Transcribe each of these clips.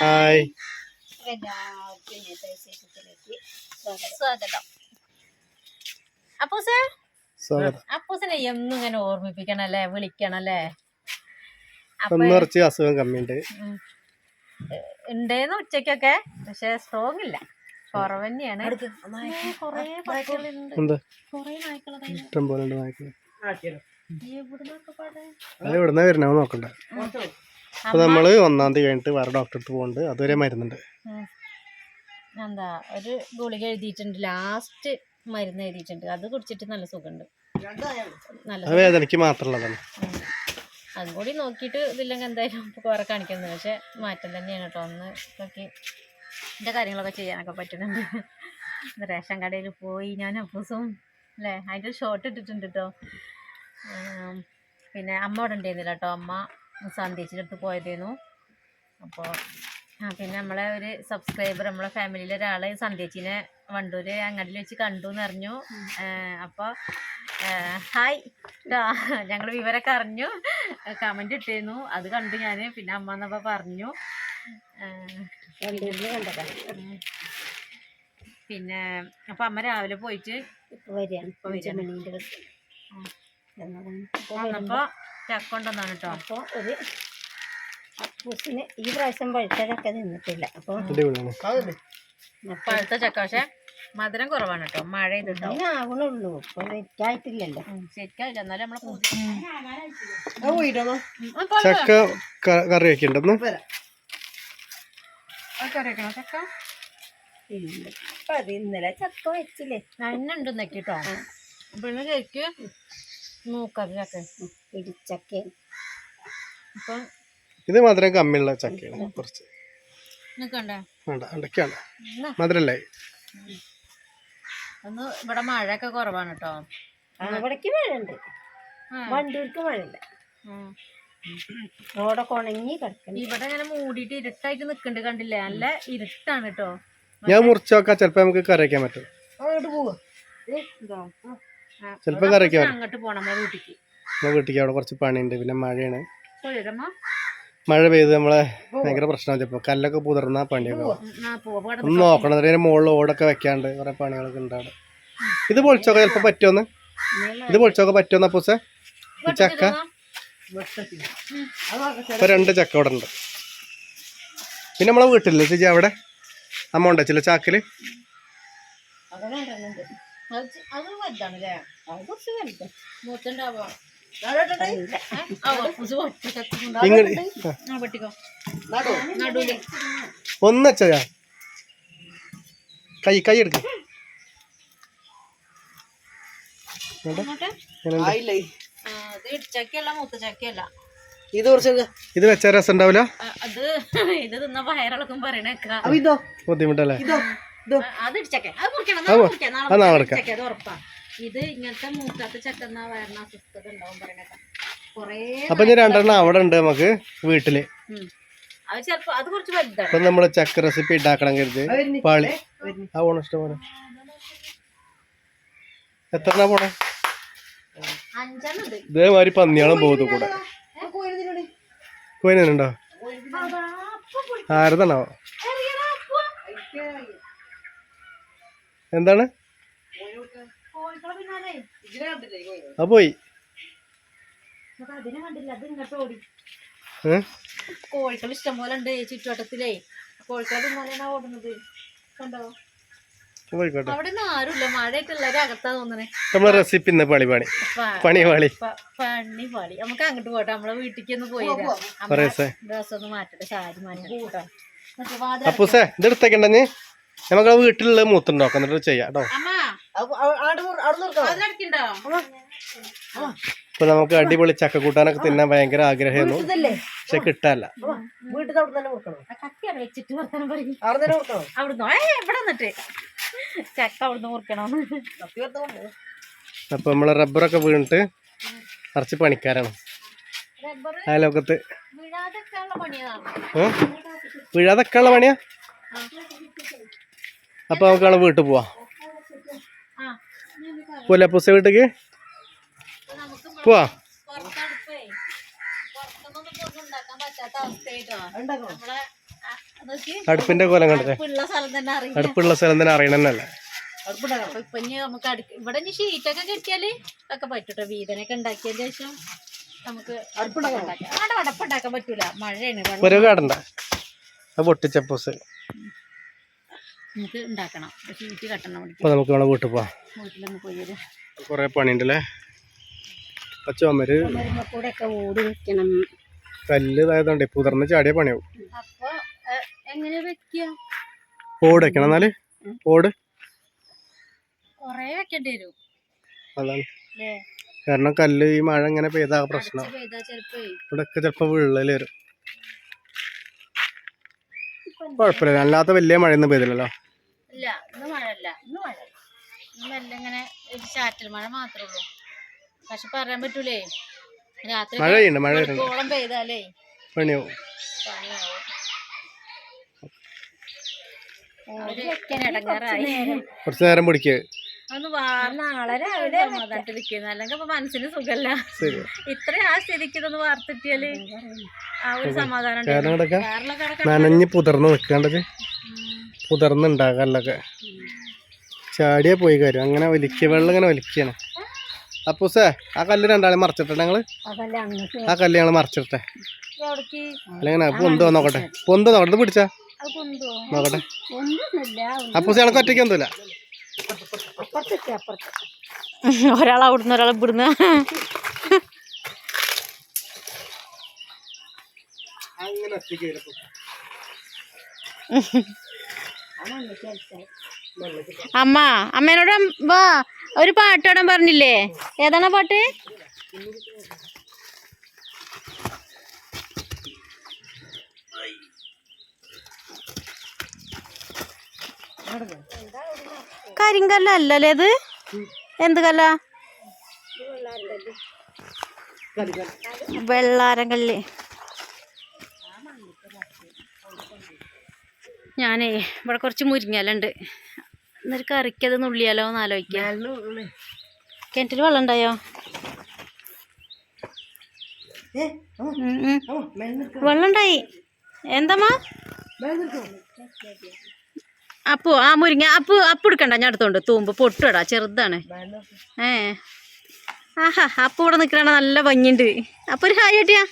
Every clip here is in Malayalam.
ഹായ്. എല്ലാവർക്കും ഇന്നത്തെ വിശേഷത്തിലേക്ക് സ്വാഗതം. സ്വാഗതം അപ്പൂസേ? സ്വാഗതം. അപ്പൂസിനെ എന്നും ഇങ്ങനെ ഓർമ്മിപ്പിക്കണല്ലേ വിളിക്കണല്ലേ കുറച്ച് അസുഖം കമ്മിയുണ്ട്. ഉണ്ടേന്ന് ഉച്ചക്കൊക്കെ പക്ഷെ സ്ട്രോങ് ഇല്ല. കുറവ് തന്നെയാണ്. കൊറേ ഇഷ്ടം പോലെ ഉണ്ട് നായ്ക്കൾ. എവിടുന്നൊക്കെ പാടെ? അത് എവിടുന്നാ വരണോ നോക്കണ്ട. അപ്പൊ നമ്മൾ ഒന്നാം തീയതി കഴിഞ്ഞിട്ട് വേറെ ഡോക്ടറെ അടുത്ത് പോകുന്നുണ്ട് അതുവരെ മരുന്നുണ്ട്. എന്താ ഒരു ഗുളിക എഴുതിയിട്ടുണ്ട്. ലാസ്റ്റ് മരുന്ന് എഴുതിയിട്ടുണ്ട്. അത് കുടിച്ചിട്ട് നല്ല സുഖമുണ്ട്. നല്ല വേദനയ്ക്ക് മാത്രമുള്ളതാണ്. അതും കൂടി നോക്കിയിട്ട് ഇതില്ലെങ്കിൽ എന്തായാലും കുറെ കാണിക്കുന്നത് പക്ഷെ മാറ്റം തന്നെയാണ് കേട്ടോ ഒന്ന് നോക്കി എന്റെ കാര്യങ്ങളൊക്കെ ചെയ്യാനൊക്കെ പറ്റുന്നുണ്ട്. റേഷൻ കടയിൽ പോയി ഞാൻ അപ്പൂസും അല്ലേ? അതിന്റെ ഷോർട്ട് ഇട്ടിട്ടുണ്ട് കേട്ടോ പിന്നെ അമ്മ അവിടെ ഉണ്ടായിരുന്നില്ല കേട്ടോ അമ്മ സന്ദേശിന്റെ അടുത്ത് പോയതായിരുന്നു അപ്പോൾ പിന്നെ നമ്മളെ ഒരു സബ്സ്ക്രൈബർ നമ്മളെ ഫാമിലിയിലെ ഒരാൾ സന്ദേശിനെ വണ്ടൂര് അങ്ങാടിയിൽ വെച്ച് കണ്ടു എന്ന് അറിഞ്ഞു. അപ്പോൾ ഹായ്. ഞങ്ങൾ വിവരമൊക്കെ അറിഞ്ഞു. കമന്റ് ഇട്ടിരുന്നു അത് കണ്ടു ഞാൻ പിന്നെ അമ്മ എന്നപ്പോൾ പറഞ്ഞു. പിന്നെ അപ്പം അമ്മ രാവിലെ പോയിട്ട് വരികയാണ്. ഇപ്പൊ വരികയാണ്. മണീന്റെ ചക്ക കൊണ്ടുവന്നാണ് കേട്ടോ അപ്പോൾ ഒരു അപ്പൂസിന് ഈ പ്രാവശ്യം പഴുത്തതൊക്കെ നിന്നിട്ടില്ല അപ്പോൾ പഴുത്ത ചക്ക പക്ഷെ മധുരം കുറവാണ് കേട്ടോ മഴ ചെയ്തിട്ടോ അതിനാവണുള്ളൂ ഇപ്പൊ വെറ്റായിട്ടില്ലല്ലോ ശരിക്കും എന്നാലും നമ്മളെ ചക്ക കറി വെക്കണ്ടെന്ന് ചക്ക? ഇല്ല. ഇപ്പൊ അത് ഇന്നലെ ചക്ക വെച്ചില്ലേ. നന്നുണ്ട് കേട്ടോ പിന്നെ ശരിക്ക് മൂക്കത് ചക്ക പിടിച്ചക്ക ഇപ്പം ഇത് മധുരം കമ്മിയുള്ള ചക്കയാണ് കുറച്ച്. വേണ്ട അടക്കാണ്. മധുരല്ലേ? ഒന്ന് ഇവിടെ മഴയൊക്കെ കുറവാണ് കേട്ടോ ഇവിടേക്ക് മഴയുണ്ട്. വണ്ടൂർക്ക് മഴയില്ല റോഡൊക്കെ ഉണങ്ങി കിടക്കണം. ഇവിടെ ഇങ്ങനെ മൂടിയിട്ട് ഇരുട്ടായിട്ട് നിൽക്കുന്നുണ്ട് കണ്ടില്ലേ? നല്ല ഇരുട്ടാണ് കേട്ടോ ഞാൻ മുറിച്ചോക്കാ ചിലപ്പോ നമുക്ക് കറിയിക്കാൻ പറ്റും. അങ്ങോട്ട് പോവാ. ചിലപ്പോ കറിയൊക്കെ അങ്ങോട്ട് വീട്ടിക്ക്. നമ്മളെ വീട്ടിലേക്ക് അവിടെ കുറച്ച് പണിയുണ്ട് പിന്നെ മഴയാണ്. മഴ പെയ്ത് നമ്മളെ ഭയങ്കര പ്രശ്നമാണ്. ചിലപ്പോ കല്ലൊക്കെ പുതിർന്ന പണിയൊക്കെ ഒന്ന് നോക്കണം അതിന് മുകളിൽ ഓടൊക്കെ വെക്കാണ്ട് കുറെ പണികളൊക്കെ ഉണ്ടാണ് ഇത് പൊളിച്ചൊക്കെ ചിലപ്പോ പറ്റുമെന്ന് ഇത് പൊളിച്ചൊക്കെ പറ്റുമെന്ന് അപ്പൂസെ? ഈ ചക്ക? ഇപ്പൊ രണ്ട് ചക്ക അവിടെ ഉണ്ട്. പിന്നെ നമ്മളെ വീട്ടിലില്ലേ ചേച്ചി അവിടെ? അമ്മ ഉണ്ടോ ചില ചാക്കിൽ? അത് വലുതാണ് അല്ലേ? അത് കുറച്ച് വലുത്. മൂത്തുണ്ടാവാ ഒന്നച്ചാ കൈ കൈ എടുക്ക. ഇത് ഇത് വെച്ചാൽ രസം ഉണ്ടാവില്ല അത് ഇത് തിന്ന വയറിളക്കും പറയണേക്കാ. ബുദ്ധിമുട്ടല്ലേ? ഇതോ? അത് ഇടിച്ചക്ക. അത് മുറിക്കണം നാളെ മുറി- മുറിക്കാം. അത് നാളെ നാളെ മുറിക്കാം. അത് ഉറപ്പാ. ഇത് ഇങ്ങനത്തെ മൂക്കാത്ത ചക്ക എന്നാ വയറിന് അസ്വസ്ഥത ഉണ്ടാവും പറയണേക്ക കൊറേ അപ്പൊ ഞാൻ രണ്ടെണ്ണം അവിടെ ഉണ്ട് നമുക്ക് വീട്ടിൽ. അത് ചെലപ്പോ അത് കുറച്ച് വലുതാണ്. അപ്പൊ നമ്മൾ ചക്ക റെസിപ്പി ഉണ്ടാക്കണം കരുത്. പാളി. ആ പോണ ഇഷ്ടം പോലെ. എത്ര എണ്ണ പോണേ ഇതേമാതിരി പന്നിയാളും പോകുന്നു കൂടെ. കോയിനുണ്ടോ ആരതാണോ എന്താണ് കോഴിക്കളെ പിന്നാലെ അത് പോയി അപ്പൊ അതിനെ കണ്ടില്ല അത് ഇങ്ങോട്ട് ഓടി പോയി. കോഴികൾ ഇഷ്ടം പോലെ ഉണ്ട് ഈ ചുറ്റുവട്ടത്തിലേ. കോഴിക്കൾ പിന്നാലെയാണ് ഓടുന്നത്. കണ്ടോ? അവിടെ ആരുമില്ല. മഴയൊക്കെ ഉള്ളവരെ അകത്താ തോന്നണേ. നമ്മളെ റെസിപ്പി ഇന്ന് പണി പണി. പണി പാളി പണി നമുക്ക് അങ്ങോട്ട് പോട്ടെ. നമ്മളെ വീട്ടിലേക്ക് ഒന്ന് പോയി ഡ്രസ് ഒന്ന് മാറ്റട്ടെ. സാരി മാറ്റട്ടെ അപ്പൂസേ ഇത് എടുത്തേക്കണ്ടെന്ന് നമുക്ക് ആ വീട്ടിലുള്ള മൂത്തുണ്ടോക്കാം. എന്നിട്ട് ചെയ്യാം കേട്ടോ. ഇപ്പൊ നമുക്ക് അടിപൊളി ചക്ക കൂട്ടാനൊക്കെ തിന്നാൻ ഭയങ്കര ആഗ്രഹമായിരുന്നു. പക്ഷെ കിട്ടാല്ല അപ്പൊ നമ്മളെ റബ്ബറൊക്കെ വീണിട്ട് കുറച്ച് പണിക്കാരാണ്. റബ്ബർ അയലോക്കത്ത് വീഴാതൊക്കെ ഉള്ള പണിയതാണ് ഏ? വീഴാതൊക്കെ ഉള്ള പണിയാ? അപ്പൊ നമുക്ക് അവിടെ വീട്ടിൽ പോവാ. ആ. പോലെ പുസ്ത വീട്ടിക്ക് പോവാ. അടുപ്പിന്റെ കോലം കണ്ടത് അടുപ്പുള്ള സ്ഥലം തന്നെ അറിയണമെന്നല്ല ഇപ്പൊ നമുക്ക് അടുക്ക ഇവിടെ ഇനി ഷീറ്റൊക്കെ കെട്ടിയാൽ ഒക്കെ പറ്റൂട്ടോ. വീതനൊക്കെ ഉണ്ടാക്കിയതിന് ശേഷം നമുക്ക് അടുപ്പുണ്ടാക്കാൻ പറ്റൂല. മഴയാണ്. കാടണ്ട. പൊട്ടിച്ചപ്പൂസ് നമുക്ക് ഉണ്ടാക്കണം. ഷീറ്റ് കെട്ടണം അവിടെ അപ്പൊ നമുക്ക് നമ്മളെ വീട്ടിൽ പോവാം. വീട്ടിലൊന്ന് കുറെ പണിയുണ്ടല്ലേ? പച്ചമര് കൂടെ ഒക്കെ ഓടി വെക്കണം. കല്ല് ഇതായതുകൊണ്ട് പുതർന്ന് ചാടിയ പണിയാവും. അപ്പോൾ എങ്ങനെ വെക്കുക ഓട് വെക്കണം എന്നാൽ? ഓട് കുറേ വെക്കേണ്ടി വരും. അതാണ്. കാരണം കല്ല് ഈ മഴ ഇങ്ങനെ പെയ്താ പ്രശ്നം. ഇവിടെയൊക്കെ ചിലപ്പോൾ വിള്ളൽ വരും. കുഴപ്പമില്ല. അല്ലാത്ത വലിയ മഴയൊന്നും പെയ്തില്ലല്ലോ. ഇല്ല ഇന്ന് മഴയല്ല. ഇന്ന് മഴ ഇന്ന് ഇങ്ങനെ ഒരു ചാറ്റൽ മഴ മാത്രമേ ഉള്ളൂ. പക്ഷെ പറയാൻ പറ്റൂലേ രാത്രി മഴ പെയ്താലേ പണിയാവും. പണിയാവും. അവർ ഇടങ്ങാറായി. കുറച്ച് നേരം പിടിക്കുക ഒന്ന് വാർന്ന നാളെ രാവിലെ സമാധാനത്തിലിരിക്കുന്നു അല്ലെങ്കിൽ ഇപ്പൊ മനസ്സിന് സുഖല്ല ശരി ഇത്രയും ആ സ്ഥിതിക്ക് ഇതൊന്ന് വാർത്തിട്ടിയാൽ ആ ഒരു സമാധാനം ഉണ്ട്. കാരണം കിടക്കാം നനഞ്ഞ് പുതർന്ന് നിൽക്കേണ്ടത്. പുതർന്നുണ്ടാകല്ലൊക്കെ ചാടിയാ പോയി കാര്യം. അങ്ങനെ വലിക്കുക വെള്ളം ഇങ്ങനെ വലിക്കാണ്. അപ്പൊ സേ ആ കല്ല് രണ്ടാളെ മറിച്ചിട്ടെ ഞങ്ങൾ? അതല്ല അങ്ങോട്ട് ആ കല്ല് ഞങ്ങൾ മറിച്ചിട്ടെ. അല്ലെങ്കിൽ പൊന്തോ നോക്കട്ടെ? പൊന്തോ നോക്കട്ടെ? പിടിച്ച പിടിച്ചാ? അത് കൊണ്ടോ നോക്കട്ടെ. ഒന്നുമില്ല സേ ഞങ്ങൾക്ക് ഒറ്റയ്ക്ക് ഒന്നുമില്ല ഒരാൾ അവിടുന്ന് ഒരാൾ ഇവിടുന്ന്. അങ്ങനെ ഒറ്റയ്ക്ക് അമ്മ അമ്മേനോട് വാ ഒരു പാട്ട് പാടാൻ പറഞ്ഞില്ലേ? ഏതാണ് പാട്ട്? കരിങ്കല്ല അല്ലല്ലേ ഇത്? എന്ത് കല്ല? വെള്ളാരം ഞാനേ ഇവിടെ കുറച്ച് മുരിങ്ങലുണ്ട് എന്നൊരു കറിക്കത് നുള്ളിയാലോ എന്ന് ആലോചിക്കാം. കിണറ്റിൽ വെള്ളം ഉണ്ടായോ. വെള്ളം ഉണ്ടായി. എന്താമ്മാ അപ്പു ആ മുരിങ്ങ അപ്പു അപ്പു എടുക്കണ്ട. ഞാൻ എടുത്തോണ്ട് തൂമ്പ് പൊട്ടുടാ ചെറുതാണ്. ഏ. ആഹാ അപ്പു ഇവിടെ നിൽക്കണ നല്ല ഭംഗിയുണ്ട്. അപ്പൊ ഒരു ഹായ് ഏട്ടിയാ.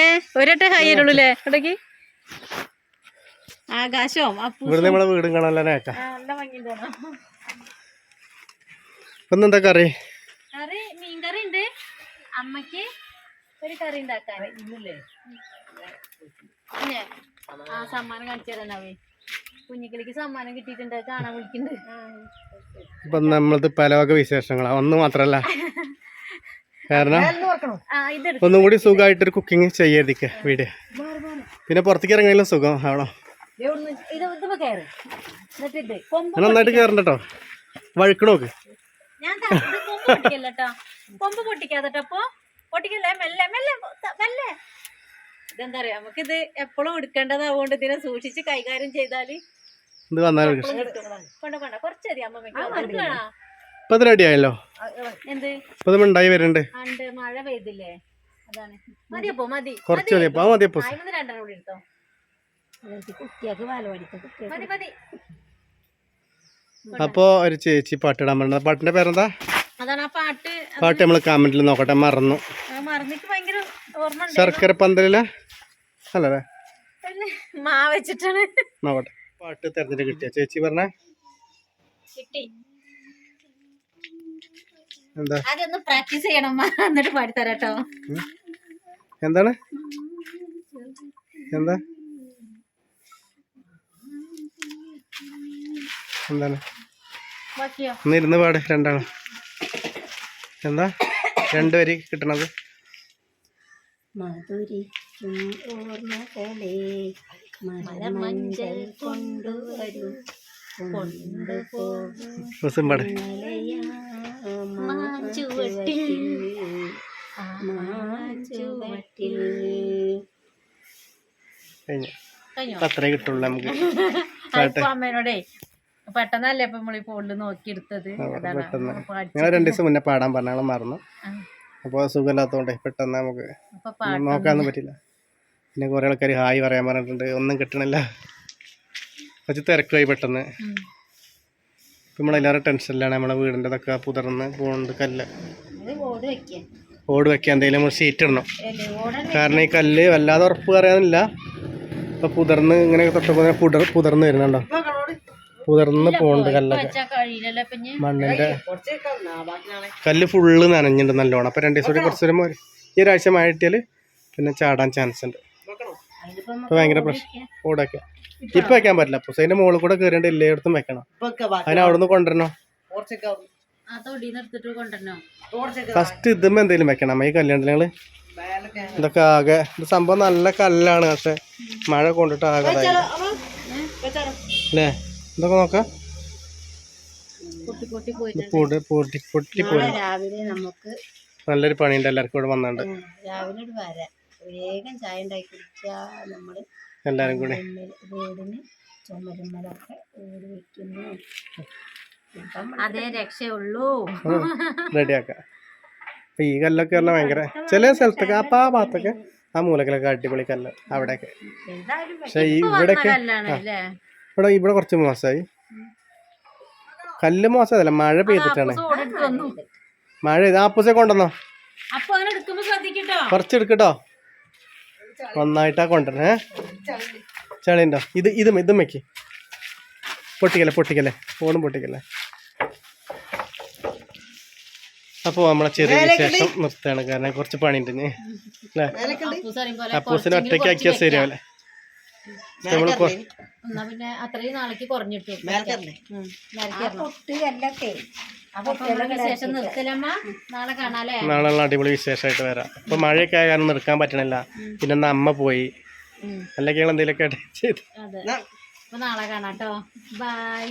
ഏ. ഒരട്ടെ ഹായ് ഉള്ളൂ അല്ലേ ഇടയ്ക്ക് ആകാശവും അപ്പു ഇവിടുന്ന് നമ്മളെ വീടും കാണാൻ നേക്ക എന്താ കറി? കറി മീൻകറി ഉണ്ട്. അമ്മയ്ക്ക് ഒരു കറി ഉണ്ടാക്കാൻ. ആ സമ്മാനം കാണിച്ചു തരാനാവേ കുഞ്ഞിക്കിളിക്ക് സമ്മാനം കിട്ടിയിട്ടുണ്ട്. കാണാൻ വിളിക്കുന്നുണ്ട്. ഇപ്പൊ നമ്മളത് പല വക വിശേഷങ്ങളാ. ഒന്ന് മാത്രല്ല. കാരണം ആ ഇതെടുക്കും. ഒന്നും കൂടി സുഖമായിട്ടൊരു കുക്കിംഗ് ചെയ്യാതിരിക്ക വീട്. പിന്നെ പുറത്തേക്ക് ഇറങ്ങാനും സുഖം ആണോ? നന്നായിട്ട് കയറണ്ട കേട്ടോ വഴുക്ക് നോക്ക് ഞാൻ ത- ഇത് കൊമ്പ് പൊട്ടിക്കാതെ പൊട്ടിക്കല്ലേ? മെല്ലെ മെല്ലെ മെല്ലെ. ഇതെന്താ പറയാ നമുക്കിത് എപ്പോഴും എടുക്കേണ്ടതാവുകൊണ്ട് ഇതിനെ സൂക്ഷിച്ച് കൈകാര്യം ചെയ്താൽ ഉണ്ടായി മഴ പെയ്തില്ലേ? അതാണ്. മതിയപ്പോ മതി. കുറച്ച് രണ്ടെണ്ണം കൂടി എടുത്തോ. കുട്ടിയൊക്കെ അപ്പൊ ഒരു ചേച്ചി പാട്ടിടാൻ പറഞ്ഞ. പാട്ടിന്റെ പേരെന്താ? അതാണ് ആ പാട്ട്. പാട്ട് നമ്മൾ കമന്റിൽ നോക്കട്ടെ മറന്നു. അത് മറന്നിട്ട് ഭയങ്കര ഓർമ്മ ഉണ്ട് ശർക്കര പന്തലിലെ? അല്ലേ മാ വെച്ചിട്ടാണ്. നോക്കട്ടെ. പാട്ട് തെരഞ്ഞെടുത്ത് കിട്ടിയ? ചേച്ചി പറഞ്ഞ. കിട്ടി. എന്താ? അതൊന്ന് പ്രാക്ടീസ് ചെയ്യണം അമ്മ. എന്നിട്ട് പാടിത്തരാട്ടോ എന്താണ്? എന്താ? എന്താണ്? ഒന്ന് ഇരുന്ന് പാട് രണ്ടാണ് എന്താ? രണ്ട് വരി കിട്ടണത്. പാട്. കഴിഞ്ഞു. അത്രേ കിട്ടുള്ളൂ നമുക്ക്. അമ്മേനോടേ പെട്ടെന്നല്ലേ ഇപ്പൊ നമ്മളീ ഫോണിൽ നോക്കിയെടുത്തത്? ഞങ്ങൾ രണ്ടു ദിവസം മുന്നേ പാടാൻ പറഞ്ഞാൽ മറന്നു. അപ്പോൾ സുഖമില്ലാത്തതുകൊണ്ടേ പെട്ടെന്ന് നമുക്ക് നോക്കാനൊന്നും പറ്റില്ല. പിന്നെ കുറേ ആൾക്കാർ ഹായ് പറയാൻ പറഞ്ഞിട്ടുണ്ട്. ഒന്നും കിട്ടണില്ല. കുറച്ച് തിരക്കായി പെട്ടെന്ന്. ഇപ്പം നമ്മളെല്ലാവരും ടെൻഷനിലാണ്. നമ്മളെ വീടിന്റെതൊക്കെ പുതർന്ന് പോകുന്നുണ്ട് കല്ല്. ഓട് വെക്കാൻ എന്തെങ്കിലും നമ്മൾ ഷീറ്റ് ഇടണം. കാരണം ഈ കല്ല് വല്ലാതെ ഉറപ്പ് പറയാനില്ല. ഇപ്പം പുതർന്ന് ഇങ്ങനെ തൊട്ടപ്പോൾ പുതർ പുതർന്ന് വരുന്നുണ്ടോ? പുതർന്ന് പോണ്ട് കല്ലൊക്കെ. മണ്ണിന്റെ കല്ല് ഫുള്ള് നനഞ്ഞിട്ടുണ്ട് നല്ലോണം. അപ്പൊ രണ്ടു ദിവസം കൂടി കുറച്ച് നേരം ഈ ഒരാഴ്ച മഴ കിട്ടിയാൽ പിന്നെ ചാടാൻ ചാൻസ് ഉണ്ട്. ഇപ്പം ഭയങ്കര പ്രശ്നം. ഓടൊക്കെ ഇപ്പൊ വെക്കാൻ പറ്റില്ല. അപ്പൊ അതിന്റെ മുകളിൽ കൂടെ കയറിണ്ട് എല്ലായിടത്തും വെക്കണം. അതിന് അവിടുന്ന് കൊണ്ടുവരണോ? ആ തൊടിന്ന് എടുത്തിട്ട് കൊണ്ടുവരണോ? ഫസ്റ്റ് ഇതുമ്പോ എന്തെങ്കിലും വെക്കണം. അമ്മ ഈ കല്യാണത്തിനങ്ങൾ ഇതൊക്കെ ആകെ ഇത് സംഭവം നല്ല കല്ലാണ് പക്ഷെ മഴ കൊണ്ടിട്ട് ആകെ. അല്ലേ ഇതൊക്കെ നോക്കാം. പൊട്ടി പൊട്ടി പോയി ഇത് പൊടി പൊട്ടി പൊട്ടി പോയി രാവിലെ നമുക്ക് നല്ലൊരു പണിയുണ്ട് എല്ലാവർക്കും ഇവിടെ വന്നുണ്ട്. എല്ലാരും രാവിലെ വരാം. വേഗം ചായ ഉണ്ടാക്കി എല്ലാവരും കൂടി. വീടിന് ചുമരുമ്മലൊക്കെ ഓട് വെക്കുന്നു. അതേ രക്ഷയുള്ളൂ. റെഡിയാക്കാം. അപ്പൊ ഈ കല്ലൊക്കെ പറഞ്ഞാൽ ഭയങ്കര ചില സ്ഥലത്തൊക്കെ അപ്പൊ ആ ഭാഗത്തൊക്കെ ആ മൂലക്കലൊക്കെ അടിപൊളി കല്ല് അവിടെയൊക്കെ. പക്ഷെ ഇവിടെയൊക്കെ അല്ലേ ഇവിടെ ഇവിടെ കുറച്ച് മോശമായി കല്ല് മോശമല്ല മഴ പെയ്തിട്ടാണ്. മഴ പെയ്ത് ആപ്പൂസെ കൊണ്ടുവന്നോ? കുറച്ച് എടുക്കട്ടോ. നന്നായിട്ടാ കൊണ്ടുവരണേ. ചളിണ്ടോ? ഇത് ഇത് ഇതും വെക്ക് പൊട്ടിക്കല്ലേ പൊട്ടിക്കല്ലേ? ഫോണും പൊട്ടിക്കല്ലേ? അപ്പോൾ നമ്മളെ ചെറിയ വിശേഷം നിർത്തുകയാണ്. കാരണം കുറച്ച് പണിയുണ്ട് അല്ലേ? അപ്പൂസിനെ ഒറ്റയ്ക്ക് ആക്കിയാൽ ശരിയാവില്ലേ. എന്നാ പിന്നെ അത്രയും നാളേക്ക് കുറഞ്ഞിട്ടു വിശേഷം നിർത്തലമ്മ. നാളെ കാണാല്ലേ നാളെ അടിപൊളി വിശേഷമായിട്ട് വരാം. അപ്പൊ മഴയൊക്കെ ആയ കാരണം നിർക്കാൻ പറ്റണില്ല. പിന്നെ ഇന്ന് അമ്മ പോയി. അല്ലെങ്കിൽ എന്തെങ്കിലുമൊക്കെ ചെയ്ത്. അപ്പൊ നാളെ കാണാട്ടോ ബൈ